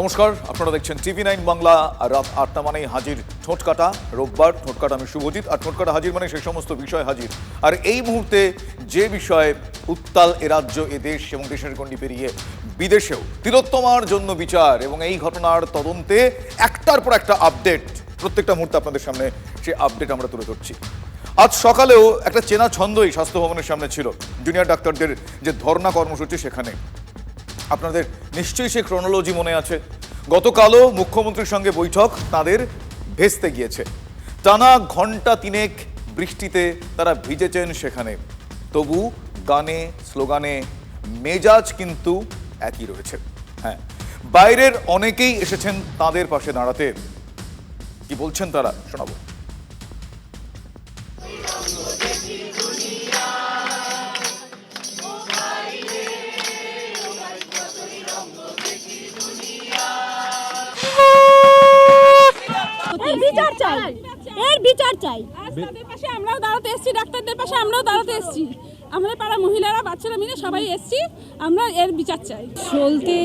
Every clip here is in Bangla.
নমস্কার, আপনারা দেখছেন টিভি নাইন বাংলা, আর রাত আটটা মানেই হাজির ঠোঁটকাটা রোববার ঠোঁটকাটা আমি শুভজিৎ, আর ঠোঁটকাটা হাজির মানে সেই সমস্ত বিষয় হাজির। আর এই মুহূর্তে যে বিষয়ে উত্তাল এ রাজ্য, এ দেশ এবং দেশের গণ্ডি পেরিয়ে বিদেশেও তিলোত্তমার জন্য বিচার এবং এই ঘটনার তদন্তে একটার পর একটা আপডেট, প্রত্যেকটা মুহূর্তে আপনাদের সামনে সেই আপডেট আমরা তুলে ধরছি। আজ সকালেও একটা চেনা ছন্দই স্বাস্থ্য ভবনের সামনে ছিল। জুনিয়র ডাক্তারদের যে ধর্ণা কর্মসূচি সেখানে। আপনাদের নিশ্চয়ই সে ক্রোনোলজি মনে আছে। গতকালও মুখ্যমন্ত্রীর সঙ্গে বৈঠক তাদের ভেস্তে গিয়েছে। টানা ঘণ্টা তিনেক বৃষ্টিতে তারা ভিজেছেন সেখানে। তবু গানে, স্লোগানে মেজাজ কিন্তু একই রয়েছে। হ্যাঁ বাইরের অনেকেই এসেছেন তাদের পাশে দাঁড়াতে। কি বলছেন তারা? শোনাবো। বিচার চাই। এর বিচার চাই। তাদের পাশে আমরাও দাঁড়াতে এসেছি ডাক্তারদের পাশে আমরাও দাঁড়াতে এসেছি। আমাদের পাড়া মহিলারা বাচ্চারা মিলে সবাই এসেছি আমরা এর বিচার চাই। চলতে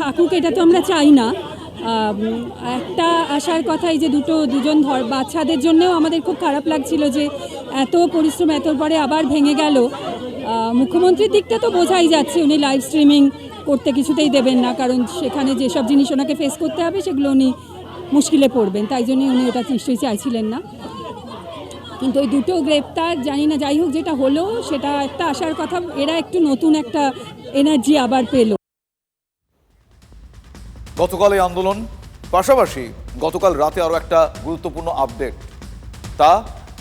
থাকুক এটা তো আমরা চাই না। একটা আশার কথা এই যে দুটো দুজন ধর বাচ্চাদের জন্যও আমাদের খুব খারাপ লাগছিল যে এত পরিশ্রম এত পরে আবার ভেঙে গেল। মুখ্যমন্ত্রীর দিকটা তো বোঝাই যাচ্ছে উনি লাইভ স্ট্রিমিং করতে কিছুতেই দেবেন না কারণ সেখানে যেসব জিনিস ওনাকে ফেস করতে হবে সেগুলো উনি মুশকিলে পড়বেন, তাই জন্যই উনি ওটা নিশ্চয়ই চাইছিলেন না। কিন্তু ওই দুটো গ্রেপ্তার, জানি না, যাই হোক যেটা হলো, সেটা একটা আশার কথা, এরা একটু নতুন একটা এনার্জি আবার পেল। গতকাল এই আন্দোলন, পাশাপাশি গতকাল রাতে আরও একটা গুরুত্বপূর্ণ আপডেট তা,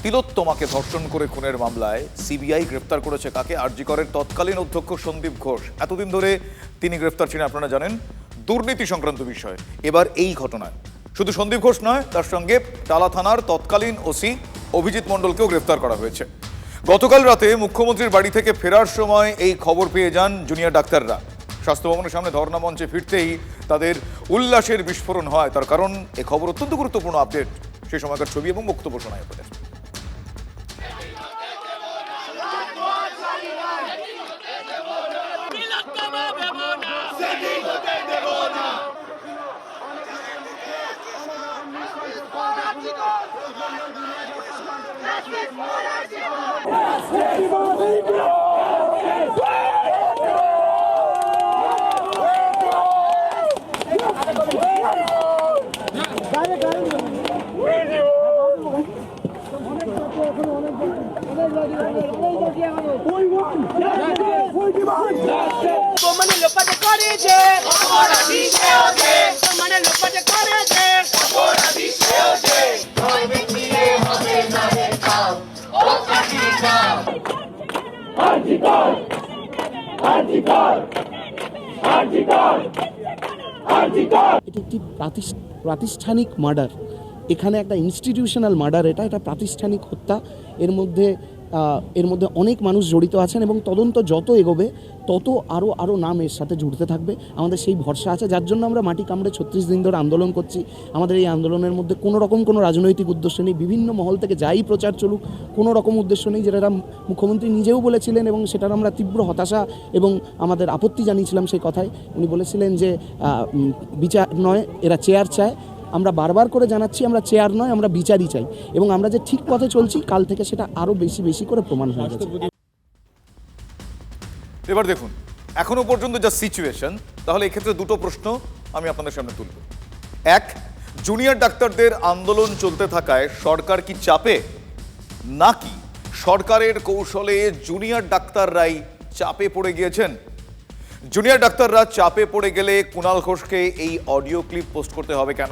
তিলোত্তমাকে ধর্ষণ করে খুনের মামলায় সিবিআই গ্রেফতার করেছে কাকে? আরজিকরের তৎকালীন অধ্যক্ষ সন্দীপ ঘোষ। এতদিন ধরে তিনি গ্রেপ্তার ছিলেন, আপনারা জানেন। দুর্নীতি সংক্রান্ত বিষয়। এবার এই ঘটনায় শুধু সন্দীপ ঘোষ নয়, তার সঙ্গে টালা থানার তৎকালীন ওসি অভিজিৎ মণ্ডলকেও গ্রেফতার করা হয়েছে। গতকাল রাতে মুখ্যমন্ত্রীর বাড়ি থেকে ফেরার সময় এই খবর পেয়ে যান জুনিয়র ডাক্তাররা। স্বাস্থ্য ভবনের সামনে ধর্ণা মঞ্চে ফিরতেই তাদের উল্লাসের বিস্ফোরণ হয়, তার কারণ এ খবর অত্যন্ত গুরুত্বপূর্ণ আপডেট। সেই সময়কার ছবি এবং বক্তব্য শোনায় আপনাদের। মানে লোপাটে মানে লোপাটে করেছে এটি প্রাতিষ্ঠানিক মার্ডার। এখানে একটা ইনস্টিটিউশনাল মার্ডার, এটা এটা প্রাতিষ্ঠানিক হত্যা। এর মধ্যে এর মধ্যে অনেক মানুষ জড়িত আছেন এবং তদন্ত যত এগোবে, তত আরও আরও নাম এর সাথে জুড়তে থাকবে। আমাদের সেই ভরসা আছে, যার জন্য আমরা মাটি কামড়ে ছত্রিশ দিন ধরে আন্দোলন করছি। আমাদের এই আন্দোলনের মধ্যে কোনো রকম কোনো রাজনৈতিক উদ্দেশ্য নেই। বিভিন্ন মহল থেকে যাই প্রচার চলুক, কোনো রকম উদ্দেশ্য নেই, যেটা মুখ্যমন্ত্রী নিজেও বলেছিলেন এবং সেটার আমরা তীব্র হতাশা এবং আমাদের আপত্তি জানিয়েছিলাম সেই কথায়। উনি বলেছিলেন যে বিচার নয়, এরা চেয়ার চায়। আমরা বারবার করে জানাচ্ছি, আমরা চেয়ার নয়, আমরা বিচারই চাই। এবং আমরা যে ঠিক পথে চলছি, কাল থেকে সেটা আরও বেশি বেশি করে প্রমাণ হয়ে গেছে। এবার দেখুন, এখনও পর্যন্ত যা সিচুয়েশন তাহলে এক্ষেত্রে দুটো প্রশ্ন আমি আপনাদের সামনে তুলব। এক জুনিয়র ডাক্তারদের আন্দোলন চলতে থাকায় সরকার কি চাপে? নাকি সরকারের কৌশলে জুনিয়র ডাক্তাররাই চাপে পড়ে গিয়েছেন? জুনিয়র ডাক্তাররা চাপে পড়ে গেলে কুণাল ঘোষকে এই অডিও ক্লিপ পোস্ট করতে হবে কেন?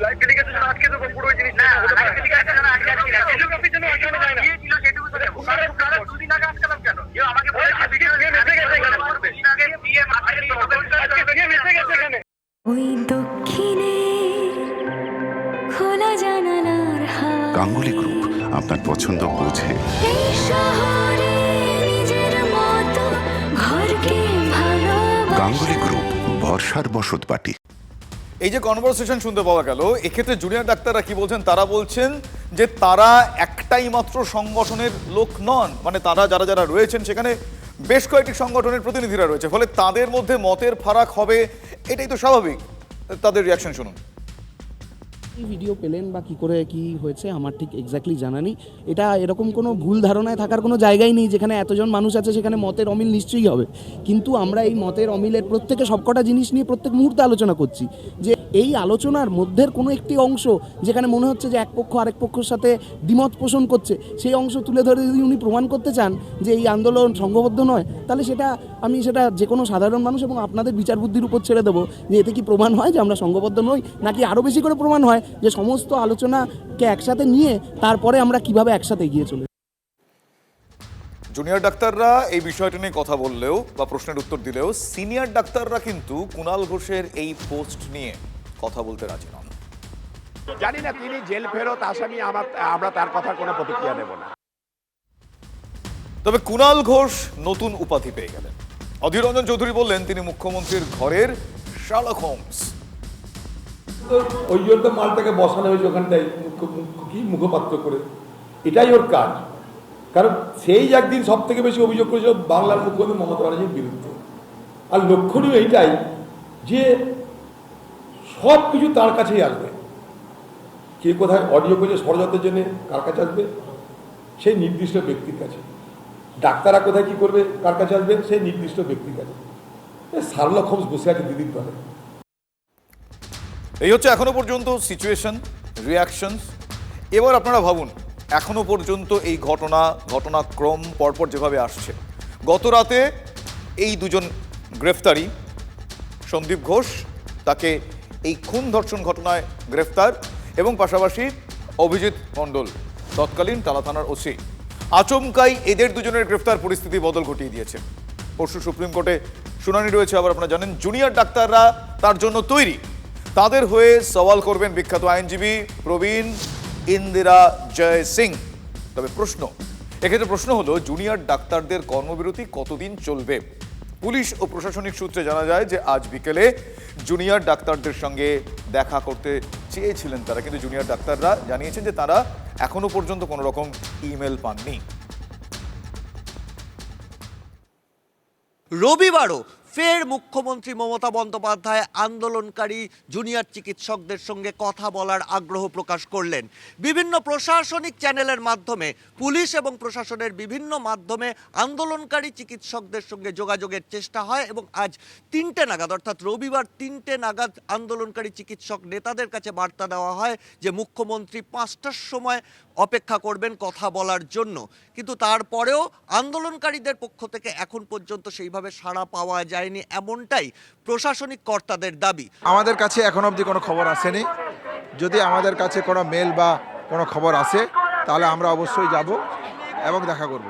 লাইভ পুরো জিনিস কেন? আমাকে গাঙ্গুলি গ্রুপ আপনার পছন্দ বোঝে। গাঙ্গুলি গ্রুপ বর্ষার বসত পাটি। এই যে কনভারসেশন শুনতে পাওয়া গেল, এক্ষেত্রে জুনিয়র ডাক্তাররা কি বলছেন? তারা বলছেন যে তারা একটাই মাত্র সংগঠনের লোক নন। মানে তারা যারা যারা রয়েছেন, সেখানে বেশ কয়েকটি সংগঠনের প্রতিনিধিরা রয়েছে। ফলে তাদের মধ্যে মতের ফারাক হবে, এটাই তো স্বাভাবিক। তাদের রিয়াকশন শুনুন। ভিডিও পেলেন বা কি করে কি হয়েছে আমার ঠিক এক্স্যাক্টলি জানা নেই। এটা এরকম কোনো ভুল ধারণায় থাকার কোনো জায়গাই নেই যেখানে এতজন মানুষ আছে সেখানে মতের অমিল নিশ্চয়ই হবে। কিন্তু আমরা এই মতের অমিলের প্রত্যেকে সবকটা জিনিস নিয়ে প্রত্যেক মুহূর্তে আলোচনা করছি যে এই আলোচনার মধ্যের কোনো একটি অংশ যেখানে মনে হচ্ছে যে এক পক্ষ আরেক পক্ষের সাথে দ্বিমত পোষণ করছে, সেই অংশ তুলে ধরে যদি উনি প্রমাণ করতে চান যে এই আন্দোলন সংঘবদ্ধ নয়, তাহলে সেটা আমি সেটা যে কোনো সাধারণ মানুষ এবং আপনাদের বিচার বুদ্ধির উপর ছেড়ে দেবো যে এতে কি প্রমাণ হয় যে আমরা সংঘবদ্ধ নই, নাকি আরও বেশি করে প্রমাণ হয় যে সমস্ত আলোচনাকে একসাথে নিয়ে তারপরে আমরা কীভাবে একসাথে এগিয়ে চলে জুনিয়র ডাক্তাররা এই বিষয়টা নিয়ে কথা বললেও বা প্রশ্নের উত্তর দিলেও সিনিয়র ডাক্তাররা কিন্তু কুণাল ঘোষের এই পোস্ট নিয়ে কথা বলতে রাজি নন। জানি না তিনি জেল ফেরত আসামি আমার আমরা তার কথার কোনো প্রতিক্রিয়া দেব না। তবে কুণাল ঘোষ নতুন উপাধি পেয়ে গেলেন। অধীর রঞ্জন চৌধুরী বললেন তিনি মুখ্যমন্ত্রীর ঘরের শার্লক হোমস। ওই জন্য মালটাকে বসানো হয়েছে ওখানটায় কি মুখপাত্র করে। এটাই ওর কাজ। কারণ সেই একদিন সব থেকে বেশি অভিযোগ করেছিল বাংলার মুখ্যমন্ত্রী মমতা ব্যানার্জির বিরুদ্ধে। আর লক্ষণীয় এইটাই যে সব কিছু তার কাছেই আসবে। কে কোথায় অডিও করেছে, ষড়যন্ত্রের জন্য কার কাছে আসবে, সেই নির্দিষ্ট ব্যক্তির কাছে। ডাক্তাররা কোথায় কি করবে, কার কাছে আসবে, সেই নির্দিষ্ট ব্যক্তির কাছে। সারলক হোমস বসে আছে দিদির দলে। এই হচ্ছে এখনও পর্যন্ত সিচুয়েশন রিয়াকশন এবার আপনারা ভাবুন, এখনও পর্যন্ত এই ঘটনা, ঘটনাক্রম পরপর যেভাবে আসছে। গত রাতে এই দুজন গ্রেফতারি, সন্দীপ ঘোষ তাকে এই খুন ধর্ষণ ঘটনায় গ্রেফতার এবং পাশাপাশি অভিজিৎ মণ্ডল, তৎকালীন টালা থানার ওসি। আচমকাই এদের দুজনের গ্রেফতার পরিস্থিতি বদল ঘটিয়ে দিয়েছে। পরশু সুপ্রিম কোর্টে শুনানি রয়েছে, আবার আপনারা জানেন, জুনিয়র ডাক্তাররা তার জন্য তৈরি। তাদের হয়ে সওয়াল করবেন বিখ্যাত আইনজীবী প্রবীণ ইন্দিরা জয় সিং। তবে প্রশ্ন, এক্ষেত্রে প্রশ্ন হলো, জুনিয়র ডাক্তারদের কর্মবিরতি কতদিন চলবে? পুলিশ ও প্রশাসনিক সূত্রে জানা যায় যে, আজ বিকেলে জুনিয়র ডাক্তারদের সঙ্গে দেখা করতে চেয়েছিলেন তারা, কিন্তু জুনিয়র ডাক্তাররা জানিয়েছেন যে, তারা এখনও পর্যন্ত কোনো রকম ইমেল পাননি। রবিবারও ফের মুখ্যমন্ত্রী মমতা বন্দ্যোপাধ্যায় আন্দোলনকারী জুনিয়র চিকিৎসকদের সঙ্গে কথা বলার আগ্রহ প্রকাশ করলেন। বিভিন্ন প্রশাসনিক চ্যানেলের মাধ্যমে, পুলিশ এবং প্রশাসনের বিভিন্ন মাধ্যমে আন্দোলনকারী চিকিৎসকদের সঙ্গে যোগাযোগের চেষ্টা হয় এবং আজ তিনটে নাগাদ, অর্থাৎ রবিবার তিনটে নাগাদ আন্দোলনকারী চিকিৎসক নেতাদের কাছে বার্তা দেওয়া হয় যে, মুখ্যমন্ত্রী পাঁচটার সময় অপেক্ষা করবেন কথা বলার জন্য। কিন্তু তারপরেও আন্দোলনকারীদের পক্ষ থেকে এখন পর্যন্ত সেইভাবে সাড়া পাওয়া যায়নি এমনটাই প্রশাসনিক কর্তাদের দাবি। আমাদের কাছে এখন অবধি কোনো খবর আসেনি। যদি আমাদের কাছে কোনো মেল বা কোনো খবর আসে তাহলে আমরা অবশ্যই যাব এবং দেখা করব।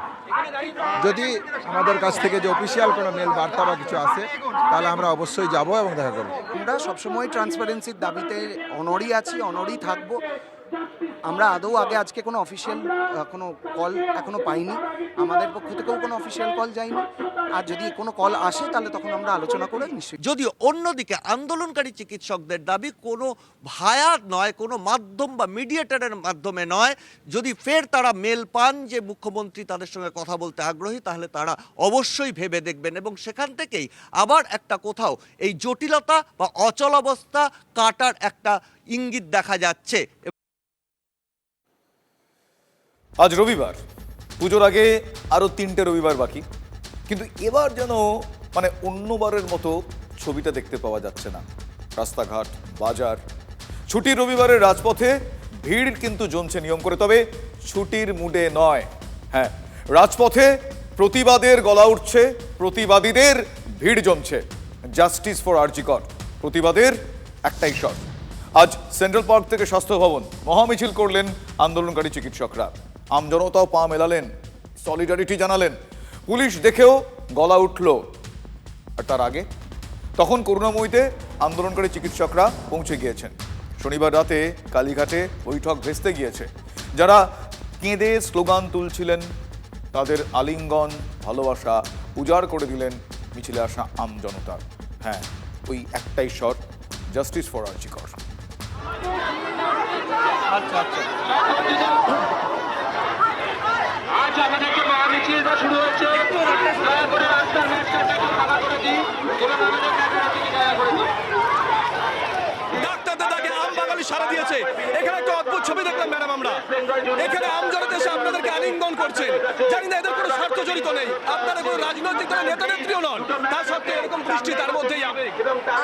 যদি আমাদের কাছ থেকে যে অফিসিয়াল কোনো মেল বার্তা বা কিছু আসে তাহলে আমরা অবশ্যই যাব এবং দেখা করব। আমরা সবসময় ট্রান্সপারেন্সির দাবিতে অনড়ই আছি অনড়ই থাকব। আমরা আদৌ আগে আজকে কোনো অফিসিয়াল কোনো কল এখনও পাইনি। আমাদের পক্ষ থেকেও কোনো অফিসিয়াল কল যায়নি। আর যদি কোনো কল আসে, তাহলে তখন আমরা আলোচনা করে নিশ্চয়ই যদিও অন্যদিকে আন্দোলনকারী চিকিৎসকদের দাবি, কোনো ভায়া নয়, কোনো মাধ্যম বা মিডিয়েটারের মাধ্যমে নয়। যদি ফের তারা মেল পান যে মুখ্যমন্ত্রী তাদের সঙ্গে কথা বলতে আগ্রহী, তাহলে তারা অবশ্যই ভেবে দেখবেন। এবং সেখান থেকেই আবার একটা কোথাও এই জটিলতা বা অচলাবস্থা কাটার একটা ইঙ্গিত দেখা যাচ্ছে। আজ রবিবার। পুজোর আগে আরও তিনটে রবিবার বাকি। কিন্তু এবার যেন মানে অন্যবারের মতো ছবিটা দেখতে পাওয়া যাচ্ছে না। রাস্তাঘাট, বাজার। ছুটির রবিবারের রাজপথে ভিড় কিন্তু জমছে নিয়ম করে, তবে ছুটির মুডে নয়। হ্যাঁ রাজপথে প্রতিবাদের গলা উঠছে, প্রতিবাদীদের ভিড় জমছে। জাস্টিস ফর আরজিকর, প্রতিবাদের একটাই শট আজ সেন্ট্রাল পার্ক থেকে স্বাস্থ্য ভবন, মহামিছিল করলেন আন্দোলনকারী চিকিৎসকরা। আমজনতাও পা মেলালেন সলিডারিটি জানালেন। পুলিশ দেখেও গলা উঠল। আর তার আগে, তখন করুণাময়ীতে আন্দোলনকারী চিকিৎসকরা পৌঁছে গিয়েছেন। শনিবার রাতে কালীঘাটে বৈঠক ভেস্তে গিয়েছে। যারা কেঁদে স্লোগান তুলছিলেন, তাদের আলিঙ্গন, ভালোবাসা উজাড় করে দিলেন, মিছিলে আসা আম জনতার হ্যাঁ ওই একটাই শট জাস্টিস ফর আর্চিকর আজ আমাদের যে মহামিছিলটা শুরু হয়েছে। দয়া রাস্তার মাঝখানটা একটু করে দিই এবং আমাদের ক্যামেরাটিকে দয়া করে দিন ডাক্তারদের বাঙালি সারা দিয়েছে। এখানে একটা অদ্ভুত ছবি দেখলাম ম্যাডাম আমরা। এখানে আম জনতা এসে আপনাদেরকে আলিঙ্গন করছেন জানি না এদের কোনো স্বার্থ জড়িত নেই। আপনারা কোনো রাজনৈতিক দলের নেতা নেত্রীও নন। তা সত্ত্বেও এরকম বৃষ্টি তার মধ্যেই আবেগ।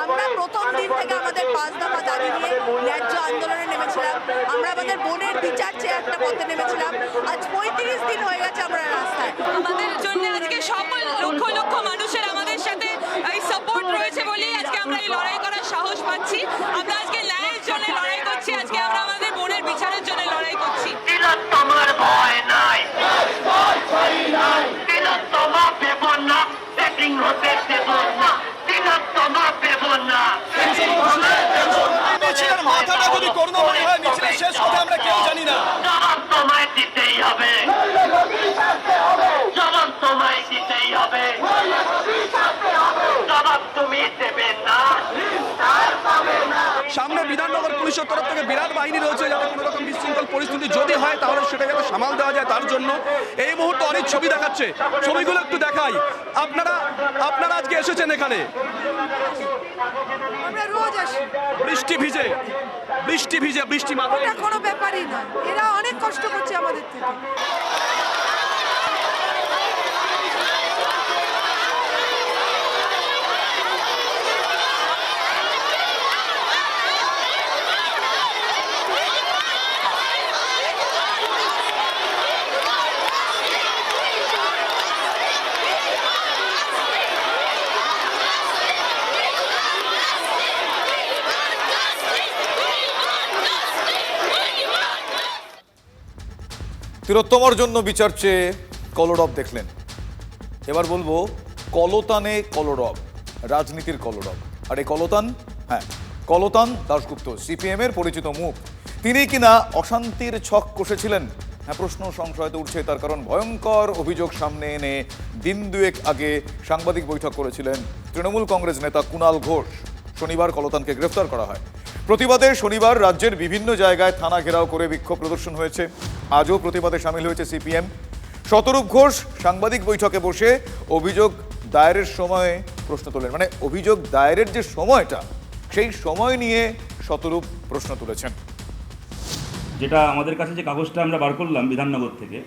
আমরা প্রথম দিন থেকে আমাদের পাঁচ দফা দাবি নিয়ে ন্যায্য আন্দোলনে নেমেছিলাম। আমরা আমাদের বোনের বিচার চেয়ে একটা পথে নেমেছিলাম। আজ পঁয়ত্রিশ দিন হয়ে গেছে আমরা রাস্তায়। আমাদের জন্য আজকে সকল লক্ষ লক্ষ মানুষের আমাদের সাথে এই সাপোর্ট রয়েছে বলেই আজকে আমরা এই লড়াই করার সাহস পাচ্ছি। আমরা হবে। জবাব তুমি দেবে না। সামনে বিধাননগর পুলিশের তরফ থেকে বিরাট বাহিনী রয়েছে যাতে কোনো রকম বিশৃঙ্খল পরিস্থিতি যদি হয় তাহলে সেটা যাতে সামাল দেওয়া যায় তার জন্য। এই মুহূর্তে অনেক ছবি দেখাচ্ছে। ছবিগুলো একটু দেখাই। আপনারা আপনারা আজকে এসেছেন এখানে। বৃষ্টি ভিজে বৃষ্টি ভিজে বৃষ্টি মাথায়। এটা কোনো ব্যাপারই না। এরা অনেক কষ্ট করছে আমাদের থেকে। তিলোত্তমার জন্য বিচার চেয়ে কলরব দেখলেন। এবার বলব, কলতানে কলরব, রাজনীতির কলরব। আর এই কলতান? হ্যাঁ কলতান দাশগুপ্ত সিপিএম এর পরিচিত মুখ। তিনি কিনা অশান্তির ছক কষেছিলেন? হ্যাঁ প্রশ্ন সংশয় তো উঠছে, তার কারণ ভয়ঙ্কর অভিযোগ সামনে এনে দিন দুয়েক আগে সাংবাদিক বৈঠক করেছিলেন তৃণমূল কংগ্রেস নেতা কুণাল ঘোষ। শনিবার কলতানকে গ্রেফতার করা হয়। প্রতিবাদে শনিবার রাজ্যের বিভিন্ন জায়গায় থানা ঘেরাও করে বিক্ষোভ প্রদর্শন হয়েছে। আজও প্রতিবাদে সামিল হয়েছে সিপিএম। শতরূপ ঘোষ সাংবাদিক বৈঠকে বসে অভিযোগ দায়েরের সময়ে প্রশ্ন তোলেন। মানে অভিযোগ দায়েরের যে সময়টা, সেই সময় নিয়ে শতরূপ প্রশ্ন তুলেছেন। যেটা আমাদের কাছে যে কাগজটা আমরা বার করলাম বিধাননগর থেকে,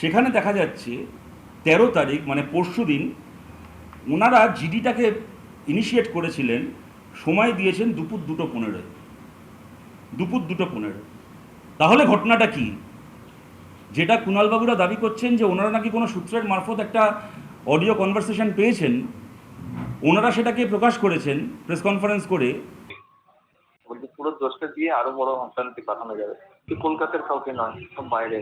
সেখানে দেখা যাচ্ছে তেরো তারিখ মানে পরশু দিন, ওনারা জিডিটাকে ইনিশিয়েট করেছিলেন, সময় দিয়েছেন দুপুর দুটো পনেরো দুপুর দুটো পনেরো তাহলে ঘটনাটা কি? যেটা কুণালবাবুরা দাবি করছেন যে ওনারা নাকি কোনো সূত্রের মারফত একটা অডিও কনভারসেশন পেয়েছেন ওনারা সেটাকে প্রকাশ করেছেন প্রেস কনফারেন্স করে। বলছি পুরো দোষটা দিয়ে আরও বড় অশান্তি পাঠানো যাবে। কি কলকাতার কাউকে নয় সব বাইরে।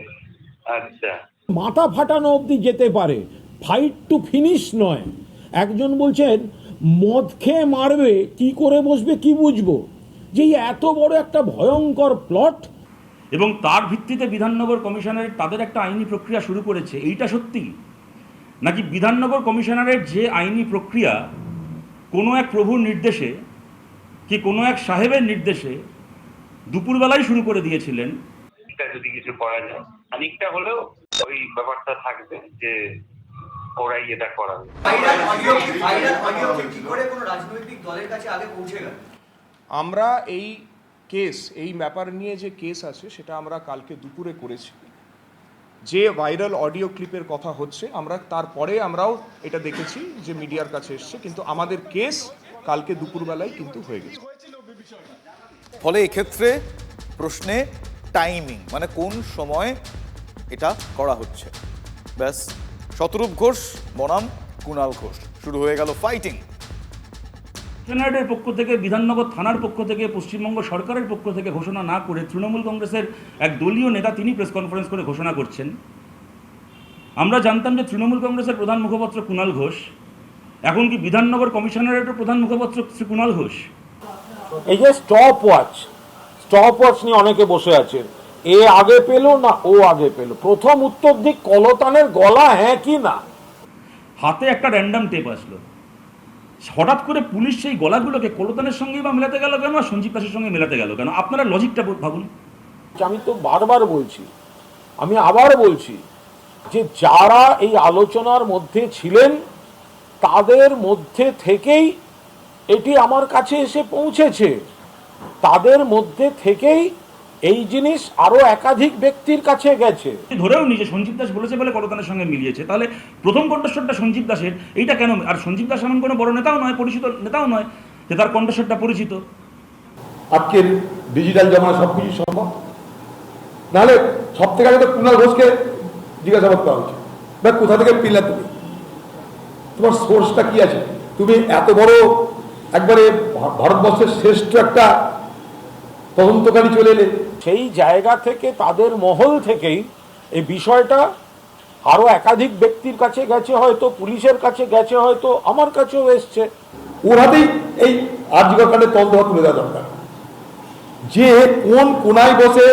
আচ্ছা। মাথা ফাটানো অবধি যেতে পারে ফাইট টু ফিনিশ নয়। একজন বলছেন মদ খেয়ে মারবে কি করে বসবে কি বুঝব? যে এই এত বড় একটা ভয়ঙ্কর প্লট এবং তার ভিত্তিতে বিধাননগর কমিশনারের তাদের একটা আইনি প্রক্রিয়া শুরু করেছে। এইটা সত্যি? নাকি বিধাননগর কমিশনারের যে আইনি প্রক্রিয়া কোনো এক প্রভুর নির্দেশে কি কোনো এক সাহেবের নির্দেশে দুপুরবেলায় শুরু করে দিয়েছিলেন? যদি কিছু করা যায়। খানিকটা হলেও ওই ব্যাপারটা থাকবে যে ওরাই এটা করাবে। আমরা এই কেস, এই ব্যাপার নিয়ে যে কেস আছে সেটা আমরা কালকে দুপুরে করেছি। যে ভাইরাল অডিও ক্লিপের কথা হচ্ছে, আমরা তারপরে আমরাও এটা দেখেছি যে মিডিয়ার কাছে এসছে, কিন্তু আমাদের কেস কালকে দুপুরবেলায় কিন্তু হয়ে গেছে। ফলে এক্ষেত্রে প্রশ্নে টাইমিং মানে কোন সময় এটা করা হচ্ছে। ব্যাস, শতরূপ ঘোষ, বনাম কুণাল ঘোষ। শুরু হয়ে গেল ফাইটিং সেনারেটের পক্ষ থেকে বিধাননগর থানার পক্ষ থেকে পশ্চিমবঙ্গ সরকারের পক্ষ থেকে ঘোষণা না করে তৃণমূল কংগ্রেসের এক দলীয় নেতা তিনি প্রেস কনফারেন্স করে ঘোষণা করছেন। আমরা জানতাম যে তৃণমূল কংগ্রেসের প্রধান মুখপাত্র কুণাল ঘোষ এখন কি বিধাননগর কমিশনারেটের প্রধান মুখপাত্র শ্রী কুণাল ঘোষ? এই যে স্টপ ওয়াচ স্টপ ওয়াচ নিয়ে অনেকে বসে আছেন এ আগে পেল না ও আগে পেল? প্রথম উত্তর দিক কলতানের গলা হ্যাঁ কি না? হাতে একটা র্যান্ডাম টেপ আসলো। হঠাৎ করে পুলিশ সেই গলাগুলোকে কলতানের সঙ্গেই বা মেলাতে গেল কেন? সঞ্জীব দাসের সঙ্গে মেলাতে গেল কেন? আপনারা লজিকটা ভাবুন। আমি তো বারবার বলছি, আমি আবার বলছি যে যারা এই আলোচনার মধ্যে ছিলেন, তাদের মধ্যে থেকেই এটি আমার কাছে এসে পৌঁছেছে। তাদের মধ্যে থেকেই এই জিনিস আরও একাধিক ব্যক্তির কাছে গেছে। ধরেও নিজে সঞ্জীব দাস বলেছে বলে কলতানের সঙ্গে মিলিয়েছে। তাহলে প্রথম কণ্ঠস্বরটা সঞ্জীব দাসের এইটা কেন? আর সঞ্জীব দাস এমন কোনো বড় নেতাও নয় পরিচিত নেতাও নয় যে তার কণ্ঠস্বরটা পরিচিত। আজকের ডিজিটাল জমানা সব কিছু সম্ভব। নাহলে সব থেকে আগে তো কুণাল ঘোষকে জিজ্ঞাসাবাদ করা উচিত বা কোথা থেকে পেলে তুমি? তোমার সোর্সটা কি আছে? তুমি এত বড় একবারে ভারতবর্ষের শ্রেষ্ঠ একটা তদন্তকারী চলে এলে। সেই জায়গা থেকে, তাদের মহল থেকেই এই বিষয়টা আরও একাধিক ব্যক্তির কাছে গেছে হয়তো, পুলিশের কাছে গেছে হয়তো, আমার কাছেও এসছে। ওর হাতেই এই আর্যিকর কাণ্ডের তুলে দেওয়া দরকার। যে কোন কোনায় বসে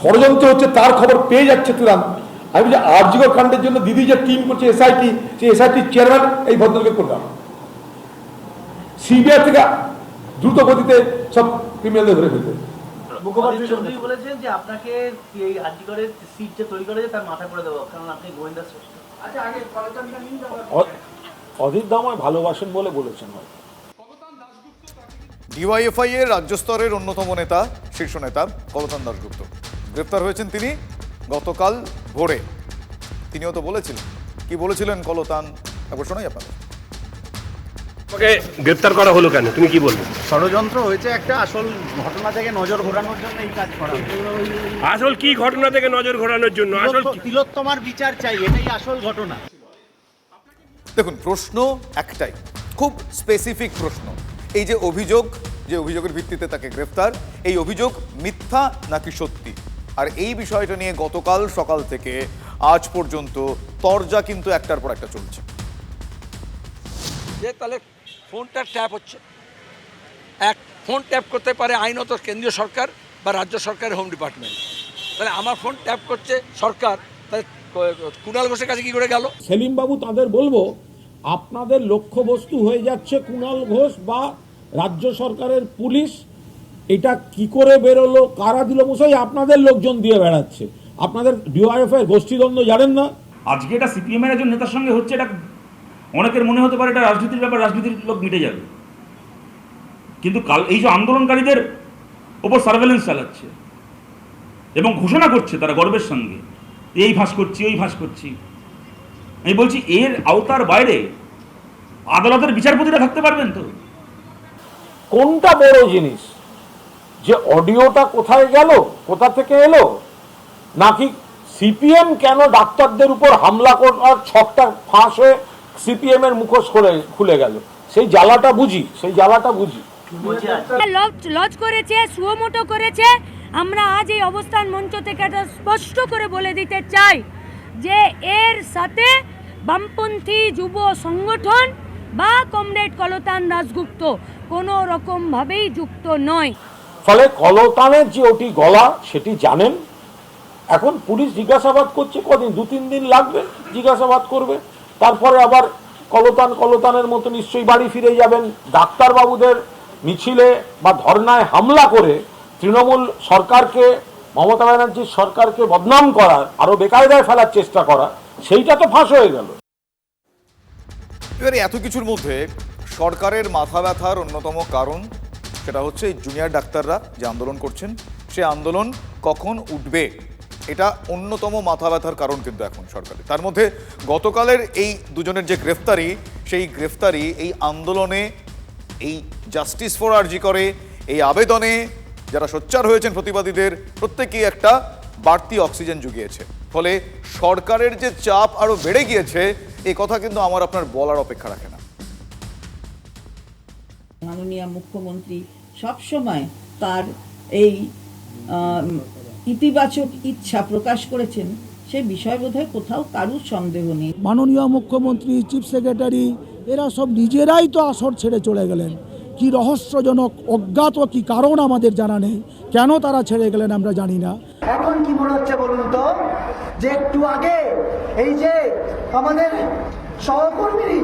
ষড়যন্ত্র হচ্ছে তার খবর পেয়ে যাচ্ছে তুরান আমি যে আর্যিকর কাণ্ডের জন্য দিদি যে টিম করছে এসআইটি সেই এসআইটির চেয়ারম্যান এই ভদ্রলোকে করলাম সিবিআই থেকে দ্রুত গতিতে সব ক্রিমিনালদের ধরে ফেলবে। মুখপাত্র চৌধুরী বলেছেন যে আপনাকে এই আর্জিকরের সিট যে তৈরি করেছে তার মাথা করে দেবো কারণ আপনি গোয়েন্দা শ্রেষ্ঠ। অধীর দামায় ভালোবাসেন বলে বলেছেন হয়তো। ডিওয়াইএফআই এর রাজ্য স্তরের অন্যতম নেতা শীর্ষ নেতা কলতান দাশগুপ্ত। গ্রেপ্তার হয়েছেন তিনি গতকাল ভোরে। তিনিও তো বলেছিলেন। কি বলেছিলেন কলতান? একবার শোনাই আপনাদের। ওকে গ্রেপ্তার করা হলো কেন? তুমি কি বলবে? ষড়যন্ত্র হয়েছে একটা আসল ঘটনা থেকে নজর ঘোরানোর জন্য এই কাজ করা আসল কি ঘটনা থেকে নজর ঘোরানোর জন্য? আসল তিলোত্তমার বিচার চাই এটাই আসল ঘটনা। দেখুন প্রশ্ন একটাই খুব স্পেসিফিক প্রশ্ন। এই যে অভিযোগ যে অভিযোগের ভিত্তিতে তাকে গ্রেফতার এই অভিযোগ মিথ্যা নাকি সত্যি? আর এই বিষয়টা নিয়ে গতকাল সকাল থেকে আজ পর্যন্ত তরজা কিন্তু একটার পর একটা চলছে। যে তাহলে ফোনটা ট্যাপ হচ্ছে। এক ফোন ট্যাপ করতে পারে আইনত কেন্দ্রীয় সরকার বা রাজ্য সরকারের হোম ডিপার্টমেন্ট। তাহলে আমার ফোন ট্যাপ করছে সরকার তাহলে কুণাল ঘোষের কাছে কি করে গেল? সেলিম বাবু তাদের বলব আপনাদের লক্ষ্যবস্তু হয়ে যাচ্ছে কুণাল ঘোষ বা রাজ্য সরকারের পুলিশ। এটা কি করে বেরোলো? কারা দিল মশাই? আপনাদের লোকজন দিয়ে বেড়াচ্ছে। আপনাদের ডিওআইএফ এর গোষ্ঠীদ্বন্দ্ব জানেন না? আজকে এটা সিপিএম এর একজন নেতার সঙ্গে হচ্ছে এটা অনেকের মনে হতে পারে এটা রাজনীতির ব্যাপার, রাজনীতির লোক মিটে যাবে। কিন্তু কাল, এই যে আন্দোলনকারীদের ওপর সার্ভেলেন্স চালাচ্ছে এবং ঘোষণা করছে তারা গর্বের সঙ্গে, এই ভাস করছি, ওই ভাস করছি। আমি বলছি, এর আওতার বাইরে আদালতের বিচারপতিরা থাকতে পারবেন তো? কোনটা বড় জিনিস? যে অডিওটা কোথায় গেল, কোথা থেকে এলো? নাকি সিপিএম কেন ডাক্তারদের উপর হামলা করার ছকটা ফাঁস হয়ে সিপিএম এর মুখোশ খুলে খুলে গেল। সেই জ্বালাটা বুঝি সেই জ্বালাটা বুঝি। লজ লজ করেছে সুয়োমোটো করেছে। আমরা আজ এই অবস্থান মঞ্চ থেকে এটা স্পষ্ট করে বলে দিতে চাই যে এর সাথে বামপন্থী যুব সংগঠন বা কমরেড কলতান দাশগুপ্ত কোনো রকমভাবেই যুক্ত নয়। ফলে কলতানের যে ওটি গলা সেটি জানেন। এখন পুলিশ জিজ্ঞাসাবাদ করছে কদিন? দু তিন দিন লাগবে জিজ্ঞাসাবাদ করবে। তারপরে আবার কলতান কলতানের মতো নিশ্চয়ই বাড়ি ফিরে যাবেন। ডাক্তারবাবুদের মিছিলে বা ধর্নায় হামলা করে তৃণমূল সরকারকে, মমতা ব্যানার্জির সরকারকে বদনাম করার আরও বেকায়দায় ফেলার চেষ্টা করা, সেইটা তো ফাঁস হয়ে গেল। এবারে এত কিছুর মধ্যে সরকারের মাথা ব্যথার অন্যতম কারণ সেটা হচ্ছে এই জুনিয়র ডাক্তাররা যে আন্দোলন করছেন, সে আন্দোলন কখন উঠবে? এটা অন্যতম মাথা ব্যথার কারণ কিন্তু এখন সরকারের। তার মধ্যে গতকালের এই দুজনের যে গ্রেফতারি, সেই গ্রেফতারি, এই আন্দোলনে এই জাস্টিস ফর আরজি করে, এই আবেদনে যারা সোচ্চার হয়েছেন প্রতিবাদীদের, প্রত্যেকেই একটা বাড়তি অক্সিজেন জুগিয়েছে। ফলে সরকারের যে চাপ আরও বেড়ে গিয়েছে এই কথা কিন্তু আমার আপনার বলার অপেক্ষা রাখে না। মাননীয় মুখ্যমন্ত্রী সবসময় তার এই ইতিবাচক ইচ্ছা প্রকাশ করেছেন সে বিষয় বোধহয় কোথাও কারুর সন্দেহ নেই। মাননীয় মুখ্যমন্ত্রী চিফ সেক্রেটারি এরা সব নিজেরাই তো আসর ছেড়ে চলে গেলেন। কি রহস্যজনক অজ্ঞাত কি কারণ আমাদের জানা নেই। কেন তারা ছেড়ে গেলেন আমরা জানি না। এখন কি মনে হচ্ছে বলুন তো? যে একটু আগে এই যে আমাদের সহকর্মী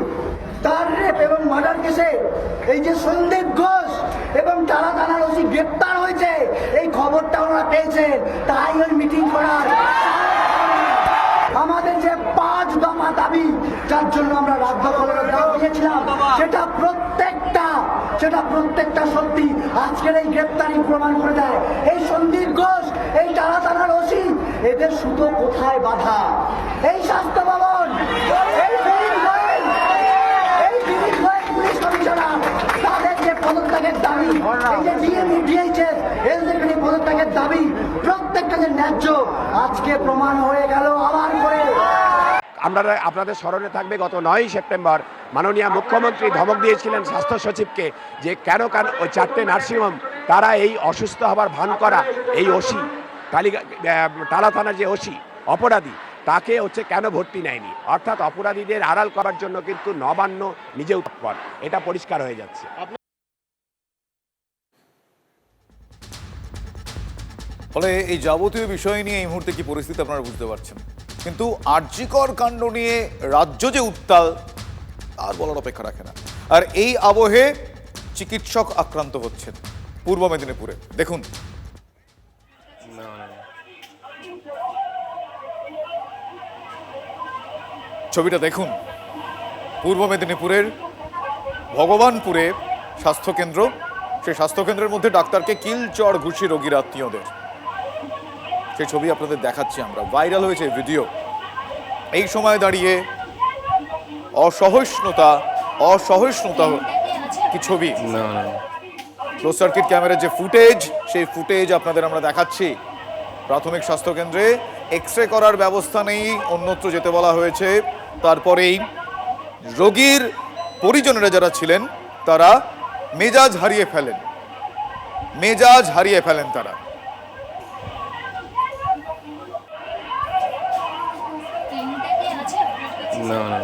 তার রেপ এবং মার্ডার কেসে এই যে সন্দীপ ঘোষ এবং টানা থানার ওসি গ্রেপ্তার হয়েছে। এই খবরটা ওনারা পেয়েছেন। তাই ওই মিটিং করার আমাদের যে পাঁচ দফা দাবি যার জন্য আমরা রাজ্য দাম দিয়েছিলাম সেটা প্রত্যেকটা সেটা প্রত্যেকটা সত্যি আজকের এই গ্রেপ্তারি প্রমাণ করে দেয়। এই সন্দীপ ঘোষ এই টানা থানার ওসি এদের সুতো কোথায় বাধা? এই স্বাস্থ্য ভবন এই দিলীপ গোয়েল, এই দিলীপ গোয়েল পুলিশ কমিশনার তাদের যে পদত্যাগের দাবি এই যে ডিএমই ডিএইচএস এলজিবিটি পদত্যাগের দাবি প্রত্যেকটা যে ন্যায্য। আজকে প্রমাণ হয়ে গেল আবার করে। আপনারা আপনাদের স্মরণে থাকবে গত নয়ই সেপ্টেম্বর মাননীয় মুখ্যমন্ত্রী ধমক দিয়েছিলেন স্বাস্থ্য সচিবকে যে কেন কেন ওই চারটে নার্সিংহোম তারা এই অসুস্থ হবার ভান করা এই ওসি আহ, টালা থানার যে ওসি অপরাধী তাকে হচ্ছে কেন ভর্তি নেয়নি? অর্থাৎ অপরাধীদের আড়াল করার জন্য কিন্তু নবান্ন নিজেও তৎপর এটা পরিষ্কার হয়ে যাচ্ছে। ফলে এই যাবতীয় বিষয় নিয়ে এই মুহূর্তে কি পরিস্থিতি আপনারা বুঝতে পারছেন? কিন্তু আর্যিকর কাণ্ড নিয়ে রাজ্য যে উত্তাল, আর বলার অপেক্ষা রাখে না। আর এই আবহে চিকিৎসক আক্রান্ত হচ্ছেন পূর্ব মেদিনীপুরে। দেখুন। ছবিটা দেখুন। পূর্ব মেদিনীপুরের ভগবানপুরে স্বাস্থ্যকেন্দ্র, সেই স্বাস্থ্যকেন্দ্রের মধ্যে ডাক্তারকে কিল চড় ঘুষি রোগীর আত্মীয়দের। সেই ছবি আপনাদের দেখাচ্ছি আমরা। ভাইরাল হয়েছে ভিডিও। এই সময় দাঁড়িয়ে অসহিষ্ণুতা অসহিষ্ণুতা কি ছবি? ক্লোজ সার্কিট ক্যামেরার যে ফুটেজ সেই ফুটেজ আপনাদের আমরা দেখাচ্ছি। প্রাথমিক স্বাস্থ্যকেন্দ্রে এক্স রে করার ব্যবস্থা নেই অন্যত্র যেতে বলা হয়েছে। তারপরেই রোগীর পরিজনেরা যারা ছিলেন তারা মেজাজ হারিয়ে ফেলেন। মেজাজ হারিয়ে ফেলেন তারা। না না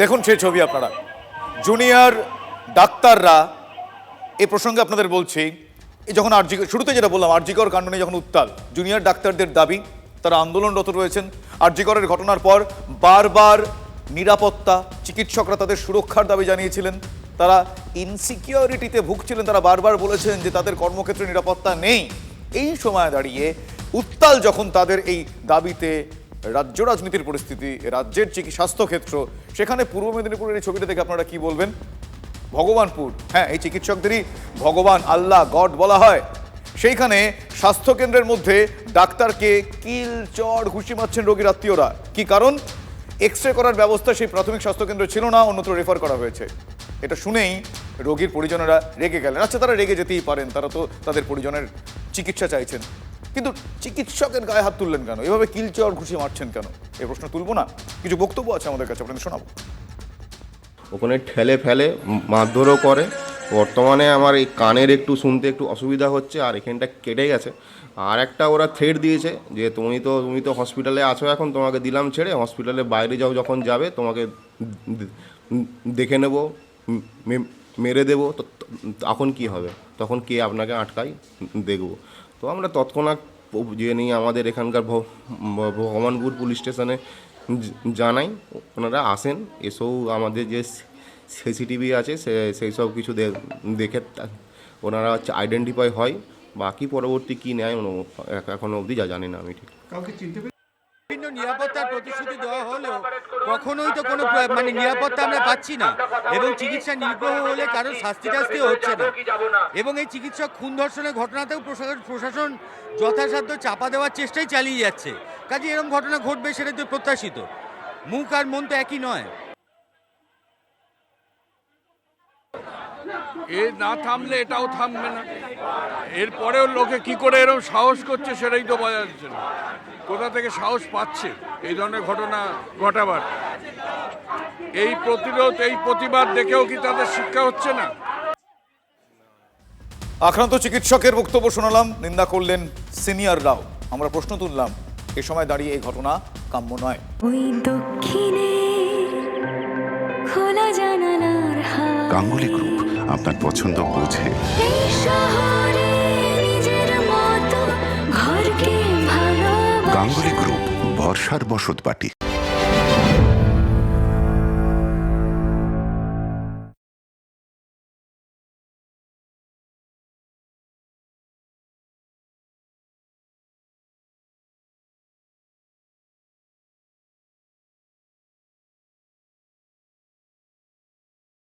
দেখুন সেই ছবি আপনারা। জুনিয়র ডাক্তাররা এ প্রসঙ্গে আপনাদের বলছি যখন আরজি শুরুতে যেটা বললাম আরজিকর কাণ্ড নিয়ে যখন উত্তাল, জুনিয়র ডাক্তারদের দাবি, তারা আন্দোলনরত রয়েছেন। আরজিকরের ঘটনার পর বারবার নিরাপত্তা চিকিৎসকরা তাদের সুরক্ষার দাবি জানিয়েছিলেন। তারা ইনসিকিউরিটিতে ভুগছিলেন, তারা বারবার বলেছেন যে তাদের কর্মক্ষেত্রে নিরাপত্তা নেই। এই সময় দাঁড়িয়ে উত্তাল যখন তাদের এই দাবিতে রাজ্য রাজনীতির পরিস্থিতি, রাজ্যের চিকি, স্বাস্থ্যক্ষেত্র, সেখানে পূর্ব মেদিনীপুরের এই ছবিটা দেখে আপনারা কি বলবেন? ভগবানপুর হ্যাঁ এই চিকিৎসকদেরই ভগবান আল্লাহ গড বলা হয়। সেইখানে স্বাস্থ্যকেন্দ্রের মধ্যে ডাক্তারকে কিল চড় ঘুষি মারছেন রোগীর আত্মীয়রা। কি কারণ? এক্স রে করার ব্যবস্থা সেই প্রাথমিক স্বাস্থ্যকেন্দ্র ছিল না, অন্যত্র রেফার করা হয়েছে। এটা শুনেই রোগীর পরিজনেরা রেগে গেলেন। আচ্ছা তারা রেগে যেতেই পারেন, তারা তো তাদের পরিজনের চিকিৎসা চাইছেন। কিন্তু চিকিৎসকের গায়ে হাত তুললেন কেন? এভাবে কিল চড় ঘুষি মারছেন কেন? এই প্রশ্ন তুলবো না? কিছু বক্তব্য আছে আমাদের কাছে, আপনাদের শোনাবো। ওখানে ঠেলে ফেলে মারধরও করে। বর্তমানে আমার এই কানের একটু শুনতে একটু অসুবিধা হচ্ছে, আর এখানটা কেটে গেছে। আর একটা ওরা থ্রেড দিয়েছে যে, তুমি তো তুমি তো হসপিটালে আছো এখন, তোমাকে দিলাম ছেড়ে হসপিটালে বাইরে যাও যখন যাবে, তোমাকে দেখে নেব। মেরে দেবো তখন কি হবে? তখন কে আপনাকে আটকাই দেখব। তো আমরা তৎক্ষণাৎ যে নিয়ে আমাদের এখানকার ভগবানপুর পুলিশ স্টেশনে জানাই, ওনারা আসেন, এসেও আমাদের যে সিসিটিভি আছে সেই সব কিছু দেখে ওনারা আইডেন্টিফাই হয়, বাকি পরবর্তী কী নেয় ওনো- এখনও অবধি যা জানি না আমি ঠিক। বিভিন্ন নিরাপত্তার প্রতিশ্রুতি দেওয়া হলেও কখনোই তো কোনো মানে নিরাপত্তা আমরা পাচ্ছি না। এবং চিকিৎসা নিগ্রহ হলে কারও শাস্তি টাস্তি হচ্ছে না। এবং এই চিকিৎসক খুন ধর্ষণের ঘটনাতেও প্রশাসন প্রশাসন যথাসাধ্য চাপা দেওয়ার চেষ্টাই চালিয়ে যাচ্ছে। কাজে এরকম ঘটনা ঘটবে সেটা তো প্রত্যাশিত। মুখ আর মন তো একই নয়। এ না থামলে এটাও থামবে না। এরপরেও লোকে কি করে এরকম সাহস করছে সেটাই তো বোঝা যাচ্ছে না। কোথা থেকে সাহস পাচ্ছে? এই ধরনের ঘটনা ঘটাবার। এই প্রতিরোধ এই প্রতিবাদ দেখেও কি তাদের শিক্ষা হচ্ছে না? আক্রান্ত চিকিৎসকের বক্তব্য শোনালাম নিন্দা করলেন সিনিয়ররাও আমরা প্রশ্ন তুললাম এ সময় দাঁড়িয়ে এই ঘটনা কাম্য নয়। ওই দক্ষিণে খোলা জানালার হাওয়া। গাঙ্গুলি গ্রুপ আপনার পছন্দ বোঝে। এই শহরে নিজের মতো ঘরকে গাঙ্গুলি গ্রুপ ভরসার বসত বাটি